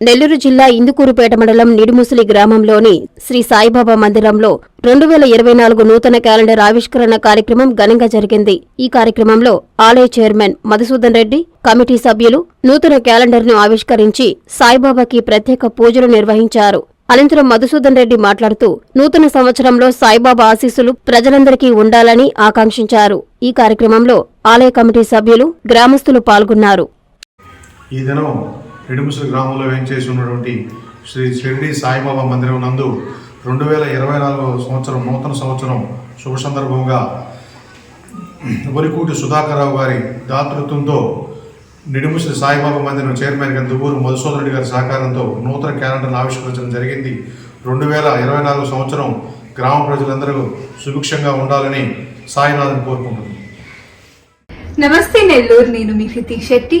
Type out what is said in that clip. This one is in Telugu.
నెల్లూరు జిల్లా ఇందుకూరుపేట మండలం నిడుముసలి గ్రామంలోని శ్రీ సాయిబాబా మందిరంలో రెండు వేల ఇరవై నాలుగు నూతన క్యాలెండర్ ఆవిష్కరణ కార్యక్రమం ఘనంగా జరిగింది. ఈ కార్యక్రమంలో ఆలయ చైర్మన్ మధుసూదన్ రెడ్డి కమిటీ సభ్యులు నూతన క్యాలెండర్ను ఆవిష్కరించి సాయిబాబాకి ప్రత్యేక పూజలు నిర్వహించారు. అనంతరం మధుసూదన్ రెడ్డి మాట్లాడుతూ నూతన సంవత్సరంలో సాయిబాబా ఆశీస్సులు ప్రజలందరికీ ఉండాలని ఆకాంక్షించారు. ఈ కార్యక్రమంలో ఆలయ కమిటీ సభ్యులు గ్రామస్తులు పాల్గొన్నారు. ఈ దినం నిడుముసలి గ్రామంలో వేంచేసి ఉన్నటువంటి శ్రీ షిరిడి సాయిబాబా మందిరం నందు రెండు వేల ఇరవై నాలుగవ సంవత్సరం నూతన సంవత్సరం శుభ సందర్భంగా వరికూటి సుధాకరరావు గారి దాతృత్వంతో నిడుముసలి సాయిబాబా మందిరం చైర్మన్ గారి దువ్వూరు గారి సహకారంతో నూతన క్యాలెండర్ను ఆవిష్కరించడం జరిగింది. రెండు వేల ఇరవై నాలుగు సంవత్సరం గ్రామ ప్రజలందరూ సుభిక్షంగా ఉండాలని సాయినాథన్ కోరుకుంటున్నాను నమస్తే నెల్లూరు నేను మీ శెట్టి.